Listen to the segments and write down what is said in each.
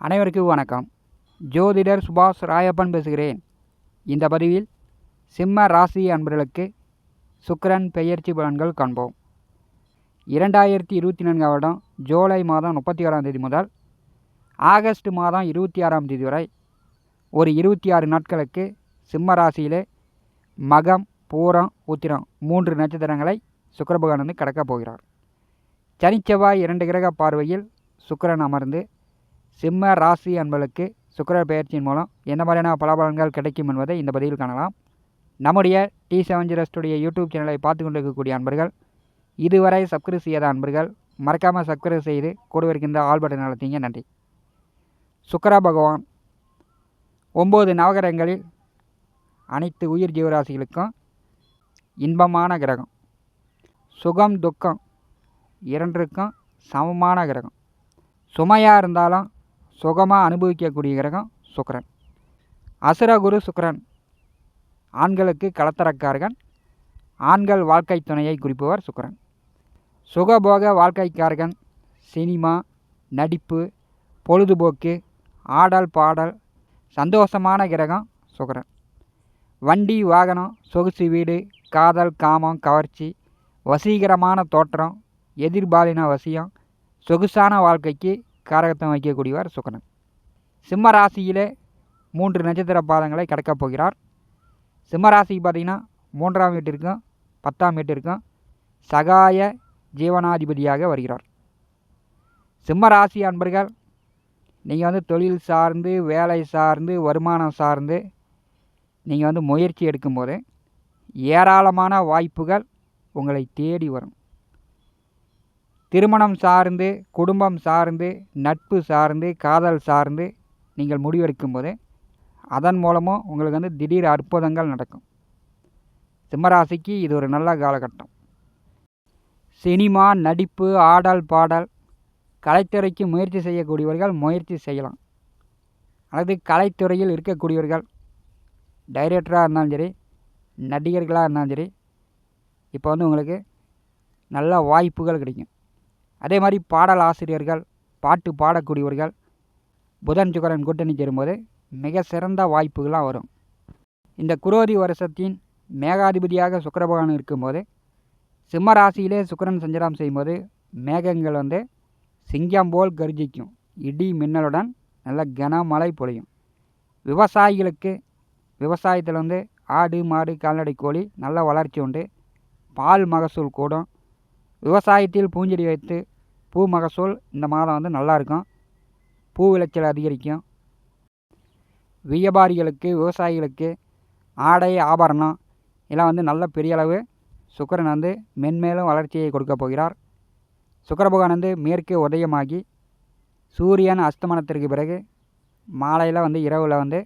அனைவருக்கும் வணக்கம். ஜோதிடர் சுபாஷ் ராயப்பன் பேசுகிறேன். இந்த பதிவில் சிம்ம ராசி அன்பர்களுக்கு சுக்கரன் பெயர்ச்சி பலன்கள் காண்போம். இரண்டாயிரத்தி இருபத்தி நான்காம் வருடம் ஜூலை மாதம் முப்பத்தி ஆறாம் தேதி முதல் ஆகஸ்ட் மாதம் இருபத்தி ஆறாம் தேதி வரை ஒரு இருபத்தி ஆறு நாட்களுக்கு சிம்ம ராசியிலே மகம் பூரம் உத்திரம் மூன்று நட்சத்திரங்களை சுக்கிர பகவான் வந்து கடக்கப் போகிறார். சனிச்செவ்வாய் இரண்டு கிரக பார்வையில் சுக்கரன் அமர்ந்து சிம்ம ராசி அன்பர்களுக்கு சுக்கர பயிற்சியின் மூலம் என்ன மாதிரியான பலாபலன்கள் கிடைக்கும் என்பதை இந்த பதிவில் காணலாம். நம்முடைய டி செவன் ஜீரோஸ்டுடைய யூடியூப் சேனலை பார்த்து கொண்டிருக்கக்கூடிய அன்பர்கள் இதுவரை சப்ஸ்கிரைப் செய்யாத அன்பர்கள் மறக்காமல் சப்ஸ்கிரைப் செய்து கூட இருக்கின்ற ஆல் பட்டன் நன்றி. சுக்கர பகவான் ஒம்பது நவகிரகங்களில் அனைத்து உயிர் ஜீவராசிகளுக்கும் இன்பமான கிரகம். சுகம் துக்கம் இரண்டிற்கும் சமமான கிரகம். சுமையாக இருந்தாலும் சுகமாக அனுபவிக்கக்கூடிய கிரகம் சுக்ரன் அசுரகுரு சுக்ரன் ஆண்களுக்கு களத்தரக்காரகன். ஆண்கள் வாழ்க்கை துணையை குறிப்பவர் சுக்ரன் சுகபோக வாழ்க்கைக்காரகன் சினிமா நடிப்பு பொழுதுபோக்கு ஆடல் பாடல் சந்தோஷமான கிரகம் சுக்கிரன். வண்டி வாகனம் சொகுசு வீடு காதல் காமம் கவர்ச்சி வசீகரமான தோற்றம் எதிர்பாலின வசியம் சொகுசான வாழ்க்கைக்கு காரகத்தம் வைக்கக்கூடியவர் சுக்கரன். சிம்ம ராசியிலே மூன்று நட்சத்திர பாதங்களை கடக்கப் போகிறார். சிம்ம ராசிக்கு பார்த்திங்கன்னா மூன்றாம் வீட்டிற்கும் பத்தாம் வீட்டிற்கும் சகாய ஜீவனாதிபதியாக வருகிறார். சிம்ம ராசி அன்பர்கள் நீங்கள் வந்து தொழில் சார்ந்து வேலை சார்ந்து வருமானம் சார்ந்து நீங்கள் வந்து முயற்சி எடுக்கும்போது ஏராளமான வாய்ப்புகள் உங்களை தேடி வரும். திருமணம் சார்ந்து குடும்பம் சார்ந்து நட்பு சார்ந்து காதல் சார்ந்து நீங்கள் முடிவெடுக்கும் போது அதன் மூலமும் உங்களுக்கு வந்து திடீர் அற்புதங்கள் நடக்கும். சிம்மராசிக்கு இது ஒரு நல்ல காலகட்டம். சினிமா நடிப்பு ஆடல் பாடல் கலைத்துறைக்கு முயற்சி செய்யக்கூடியவர்கள் முயற்சி செய்யலாம். அல்லது கலைத்துறையில் இருக்கக்கூடியவர்கள் டைரக்டராக இருந்தாலும் சரி நடிகர்களாக இருந்தாலும் சரி இப்போ வந்து உங்களுக்கு நல்ல வாய்ப்புகள் கிடைக்கும். அதே மாதிரி பாடல் ஆசிரியர்கள் பாட்டு பாடக்கூடியவர்கள் புதன் சுக்கரன் கூட்டணி சேரும்போது மிக சிறந்த வாய்ப்புகளாக வரும். இந்த குரோதி வருஷத்தின் மேகாதிபதியாக சுக்கர பகவான் இருக்கும்போது சிம்ம ராசியிலே சுக்கரன் சஞ்சாரம் செய்யும்போது மேகங்கள் வந்து சிங்கம் போல் கர்ஜிக்கும். இடி மின்னலுடன் நல்ல கனமழை பொழியும். விவசாயிகளுக்கு விவசாயத்தில் வந்து ஆடு மாடு கால்நடை கோழி நல்ல வளர்ச்சி உண்டு. பால் மகசூல் கூடும். விவசாயத்தில் பூஞ்செடி வைத்து பூ மகசூல் இந்த மாதம் வந்து நல்லாயிருக்கும். பூ விளைச்சல் அதிகரிக்கும். வியாபாரிகளுக்கு விவசாயிகளுக்கு ஆடை ஆபரணம் இதெல்லாம் வந்து நல்ல பெரிய அளவு சுக்கரன் வந்து மென்மேலும் வளர்ச்சியை கொடுக்க போகிறார். சுக்கர பகவான் வந்து மேற்கே உதயமாகி சூரியன் அஸ்தமனத்திற்கு பிறகு மாலையில் வந்து இரவில் வந்து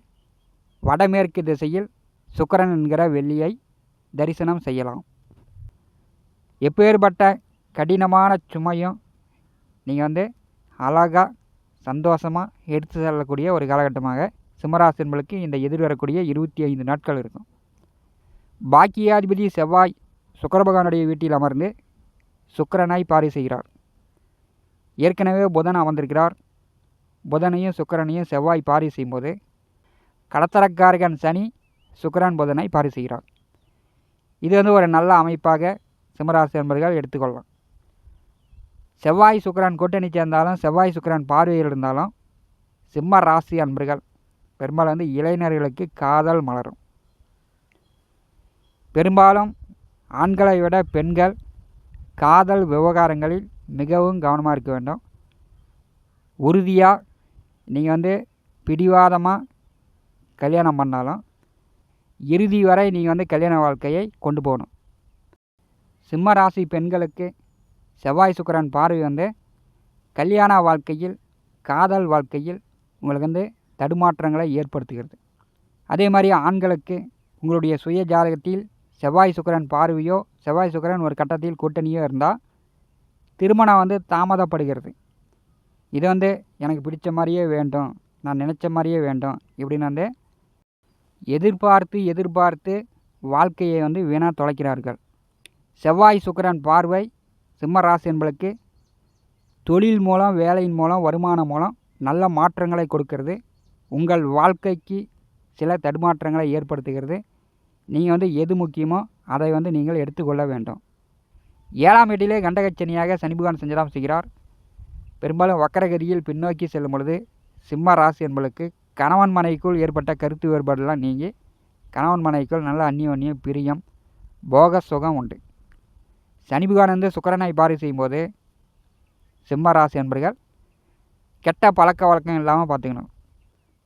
வடமேற்கு திசையில் சுக்கரன் என்கிற வெள்ளியை தரிசனம் செய்யலாம். எப்பேற்பட்ட கடினமான சுமையும் நீங்கள் வந்து அழகாக சந்தோஷமாக எடுத்து செல்லக்கூடிய ஒரு காலகட்டமாக சிம்மராசி இந்த எதிர்வரக்கூடிய இருபத்தி ஐந்து நாட்கள் இருக்கும். பாக்கியாதிபதி செவ்வாய் சுக்கரபகவானுடைய வீட்டில் அமர்ந்து சுக்கரனாய் பாரி செய்கிறார். ஏற்கனவே புதன் அமர்ந்திருக்கிறார். புதனையும் சுக்கரனையும் செவ்வாய் பாரி செய்யும்போது கடத்தரக்காரகன் சனி சுக்கரன் புதனை பாரி செய்கிறார். இது வந்து ஒரு நல்ல அமைப்பாக சிம்மராசி என்பர்கள் எடுத்துக்கொள்ளலாம். செவ்வாய் சுக்கரன் கூட்டணி சேர்ந்தாலும் செவ்வாய் சுக்கரன் பார்வையில் இருந்தாலும் சிம்ம ராசி அன்பர்கள் பெரும்பாலும் வந்து இளைஞர்களுக்கு காதல் மலரும். பெரும்பாலும் ஆண்களை விட பெண்கள் காதல் விவகாரங்களில் மிகவும் கவனமாக இருக்க வேண்டும். உறுதியாக நீங்கள் வந்து பிடிவாதமாக கல்யாணம் பண்ணாலும் இறுதி வரை நீங்கள் வந்து கல்யாண வாழ்க்கையை கொண்டு போகணும். சிம்ம ராசி பெண்களுக்கு செவ்வாய் சுக்கரன் பார்வை வந்து கல்யாண வாழ்க்கையில் காதல் வாழ்க்கையில் உங்களுக்கு வந்து தடுமாற்றங்களை ஏற்படுத்துகிறது. அதே மாதிரி ஆண்களுக்கு உங்களுடைய சுய ஜாதகத்தில் செவ்வாய் சுக்கரன் பார்வையோ செவ்வாய் சுக்கரன் ஒரு கட்டத்தில் கூட்டணியோ இருந்தால் திருமணம் வந்து தாமதப்படுகிறது. இது வந்து எனக்கு பிடிச்ச மாதிரியே வேண்டும் நான் நினச்ச மாதிரியே வேண்டும் இப்படின்னு வந்து எதிர்பார்த்து எதிர்பார்த்து வாழ்க்கையை வந்து வீணாக தொலைக்கிறார்கள். செவ்வாய் சுக்கரன் பார்வை சிம்மராசி என்பளுக்கு தொழில் மூலம் வேலையின் மூலம் வருமானம் மூலம் நல்ல மாற்றங்களை கொடுக்கறது. உங்கள் வாழ்க்கைக்கு சில தடுமாற்றங்களை ஏற்படுத்துகிறது. நீங்கள் வந்து எது முக்கியமோ அதை வந்து நீங்கள் எடுத்துக்கொள்ள வேண்டும். ஏழாம் வீட்டிலே கண்டகச்சனியாக சனிபகவான் பகவான் செய்கிறார். பெரும்பாலும் வக்கரகதியில் பின்னோக்கி செல்லும் பொழுது சிம்ம ராசி என்பளுக்கு கணவன் மனைக்குள் ஏற்பட்ட கருத்து வேறுபாடெல்லாம் நீங்கி கணவன் மனைக்குள் நல்ல அந்நியோன்யம் பிரியம் போக சுகம் உண்டு. சனி பகவான் வந்து சுக்கரனை பாரி செய்யும்போது சிம்ம ராசி என்பர்கள் கெட்ட பழக்க வழக்கம் இல்லாமல் பார்த்துக்கணும்.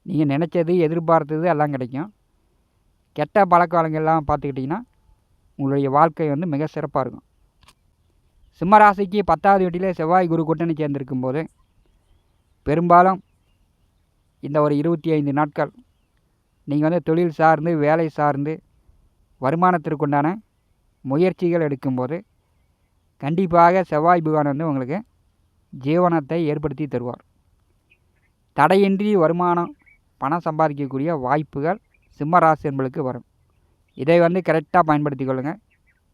நீங்கள் நினச்சது எதிர்பார்த்தது எல்லாம் கிடைக்கும். கெட்ட பழக்க வழக்கம் இல்லாமல் பார்த்துக்கிட்டிங்கன்னா உங்களுடைய வாழ்க்கை வந்து மிக சிறப்பாக இருக்கும். சிம்ம ராசிக்கு பத்தாவது வீட்டிலே செவ்வாய் குரு கூட்டணி சேர்ந்திருக்கும் போது பெரும்பாலும் இந்த ஒரு இருபத்தி ஐந்து நாட்கள் நீங்கள் வந்து தொழில் சார்ந்து வேலை சார்ந்து வருமானத்திற்குண்டான முயற்சிகள் எடுக்கும்போது கண்டிப்பாக செவ்வாய் பகவான் வந்து உங்களுக்கு ஜீவனத்தை ஏற்படுத்தி தருவார். தடையின்றி வருமானம் பணம் சம்பாதிக்கக்கூடிய வாய்ப்புகள் சிம்மராசி என்பளுக்கு வரும். இதை வந்து கரெக்டாக பயன்படுத்தி கொள்ளுங்கள்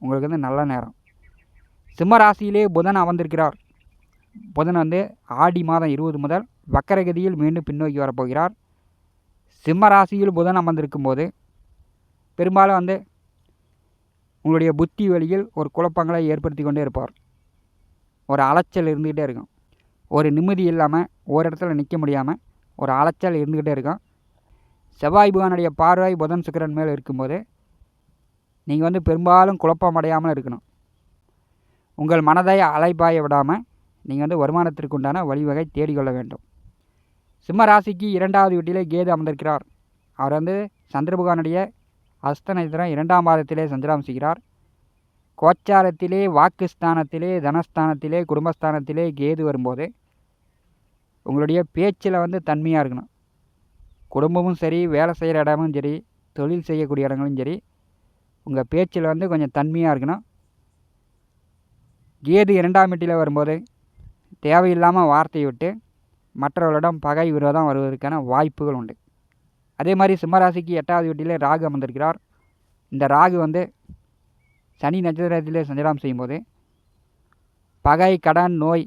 உங்களுக்கு வந்து நல்ல நேரம். சிம்ம ராசியிலே புதன் அமர்ந்திருக்கிறார். புதன் வந்து ஆடி மாதம் இருபது முதல் வக்கரகதியில் மீண்டும் பின்னோக்கி வரப்போகிறார். சிம்ம ராசியில் புதன் அமர்ந்திருக்கும் போது பெரும்பாலும் வந்து உங்களுடைய புத்தி வழியில் ஒரு குழப்பங்களை ஏற்படுத்தி கொண்டே இருப்பார். ஒரு அலைச்சல் இருந்துக்கிட்டே இருக்கும். ஒரு நிம்மதி இல்லாமல் ஒரு இடத்துல நிற்க முடியாமல் ஒரு அலைச்சல் இருந்துக்கிட்டே இருக்கும். செவ்வாய் பகவானுடைய பார்வை புதன் சுக்கிரன் மேல் இருக்கும்போது நீங்கள் வந்து பெரும்பாலும் குழப்பம் அடையாமல் இருக்கணும். உங்கள் மனதை அலைப்பாய விடாமல் நீங்கள் வந்து வருமானத்திற்கு உண்டான வழிவகை தேடிக்கொள்ள வேண்டும். சிம்ம ராசிக்கு இரண்டாவது வீட்டிலே கேது அமர்ந்திருக்கிறார். அவர் வந்து சந்திர பகவானுடைய அஸ்த நட்சத்திரம் இரண்டாம் பாதத்திலே சஞ்சலம் செய்கிறார். கோச்சாரத்திலே வாக்குஸ்தானத்திலே தனஸ்தானத்திலே குடும்பஸ்தானத்திலே கேது வரும்போது உங்களுடைய பேச்சில் வந்து தன்மையாக இருக்கணும். குடும்பமும் சரி வேலை செய்கிற இடமும் சரி தொழில் செய்யக்கூடிய இடங்களும் சரி உங்கள் பேச்சில் வந்து கொஞ்சம் தன்மையாக இருக்கணும். கேது இரண்டாம் வீட்டில் வரும்போது தேவையில்லாமல் வார்த்தையை விட்டு மற்றவர்களிடம் பகை விரோதம் வருவதற்கான வாய்ப்புகள் உண்டு. அதே மாதிரி சிம்மராசிக்கு எட்டாவது வீட்டிலே ராகு அமர்ந்திருக்கிறார். இந்த ராகு வந்து சனி நட்சத்திரத்திலே சஞ்சலம் செய்யும்போது பகை கடன் நோய்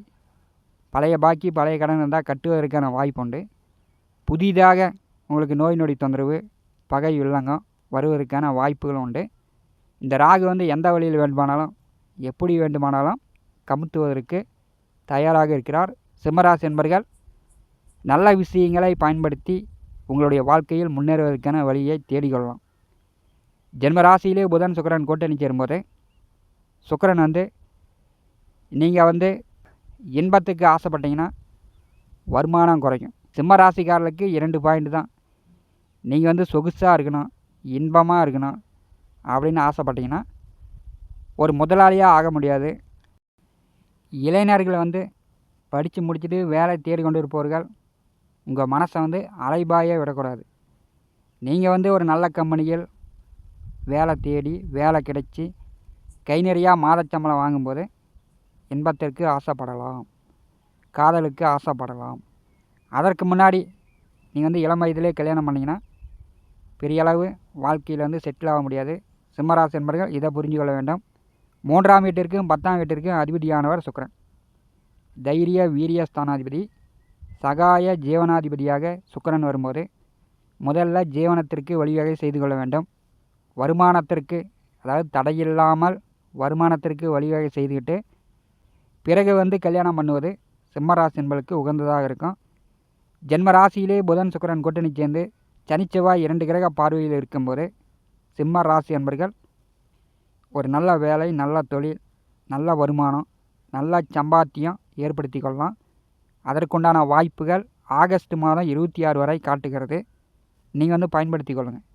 பழைய பாக்கி பழைய கடன் இருந்தால் கட்டுவதற்கான வாய்ப்பு உண்டு. புதிதாக உங்களுக்கு நோய் நொடி தொந்தரவு பகை வில்லங்கம் வருவதற்கான வாய்ப்புகளும் உண்டு. இந்த ராகு வந்து எந்த வழியில் வேண்டுமானாலும் எப்படி வேண்டுமானாலும் கமுத்துவதற்கு தயாராக இருக்கிறார். சிம்மராசி என்பர்கள் நல்ல விஷயங்களை பயன்படுத்தி உங்களுடைய வாழ்க்கையில் முன்னேறுவதற்கான வழியை தேடிக்கொள்ளலாம். ஜென்ம ராசியிலே புதன் சுக்கரன் கூட்டணி சேரும்போது சுக்கரன் வந்து நீங்கள் வந்து இன்பத்துக்கு ஆசைப்பட்டீங்கன்னா வருமானம் குறையும். சிம்ம ராசிக்காரர்களுக்கு இரண்டு பாயிண்ட் தான். நீங்கள் வந்து சொகுசாக இருக்கணும் இன்பமாக இருக்கணும் அப்படின்னு ஆசைப்பட்டீங்கன்னா ஒரு முதலாளியாக ஆக முடியாது. இளைஞர்கள் வந்து படித்து முடிச்சுட்டு வேலை தேடிக்கொண்டு இருப்பவர்கள் உங்கள் மனசை வந்து அலைபாய விடக்கூடாது. நீங்கள் வந்து ஒரு நல்ல கம்பெனியில் வேலை தேடி வேலை கிடைச்சி கை நிறையா மாதச்சம்பளம் வாங்கும்போது இன்பத்திற்கு ஆசைப்படலாம். காதலுக்கு ஆசைப்படலாம். அதற்கு முன்னாடி நீங்கள் வந்து இளம் வயதிலே கல்யாணம் பண்ணிங்கன்னா பெரிய அளவு வாழ்க்கையில் வந்து செட்டில் ஆக முடியாது. சிம்மராசி என்பர்கள் இதை புரிஞ்சு கொள்ள வேண்டும். மூன்றாம் வீட்டிற்கும் பத்தாம் வீட்டிற்கும் அதிபதியானவர் சுக்கரன். தைரிய வீரிய ஸ்தானாதிபதி சகாய ஜீவனாதிபதியாக சுக்கரன் வரும்போது முதல்ல ஜீவனத்திற்கு வழிவகை செய்து கொள்ள வேண்டும். வருமானத்திற்கு அதாவது தடையில்லாமல் வருமானத்திற்கு வழிவகை செய்துக்கிட்டு பிறகு வந்து கல்யாணம் பண்ணுவது சிம்மராசி என்பதற்கு உகந்ததாக இருக்கும். ஜென்ம ராசியிலே புதன் சுக்கரன் கூட்டணி சேர்ந்து சனிச்செவ்வாய் இரண்டு கிரக பார்வையில் இருக்கும்போது சிம்ம ராசி என்பர்கள் ஒரு நல்ல வேலை நல்ல தொழில் நல்ல வருமானம் நல்ல சம்பாத்தியம் ஏற்படுத்தி கொள்ளலாம். அதற்குண்டான வாய்ப்புகள் ஆகஸ்ட் மாதம் இருபத்தி ஆறு வரை காட்டுகிறது. நீங்கள் வந்து பயன்படுத்தி கொள்ளுங்கள்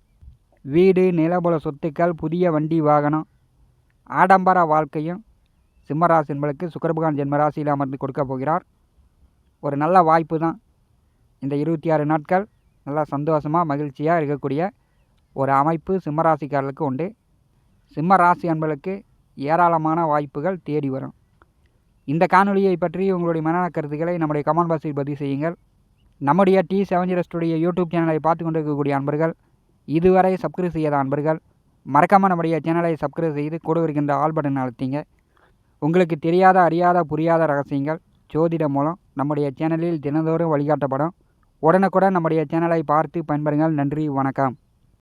வீடு நிலபல சொத்துக்கள் புதிய வண்டி வாகனம் ஆடம்பர வாழ்க்கையும் சிம்மராசி என்பளுக்கு சுக்கரபகான் ஜென்மராசியில் அமர்ந்து கொடுக்க போகிறார். ஒரு நல்ல வாய்ப்பு தான். இந்த இருபத்தி ஆறு நாட்கள் நல்லா சந்தோஷமாக மகிழ்ச்சியாக இருக்கக்கூடிய ஒரு அமைப்பு சிம்மராசிக்காரர்களுக்கு உண்டு. சிம்ம ராசி ஏராளமான வாய்ப்புகள் தேடி வரும். இந்த காணொலியை பற்றி உங்களுடைய மனநல கருத்துக்களை நம்முடைய கமெண்ட் பாக்ஸில் பதிவு செய்யுங்கள். நம்முடைய டி செவன் ஜீரோ யூடியூப் சேனலை பார்த்து கொண்டிருக்கக்கூடிய அன்பர்கள் இதுவரை சப்ஸ்கிரைப் செய்யாத அன்பர்கள் மறக்காமல் நம்முடைய சேனலை சப்ஸ்கிரைப் செய்து கூட இருக்கின்ற ஆல் பட்டன் அழுத்திங்க. உங்களுக்கு தெரியாத அறியாத புரியாத ரகசியங்கள் ஜோதிடம் மூலம் நம்முடைய சேனலில் தினந்தோறும் வழிகாட்டப்படும். உடனுக்குடன் நம்முடைய சேனலை பார்த்து பயன்பெறுங்கள். நன்றி வணக்கம்.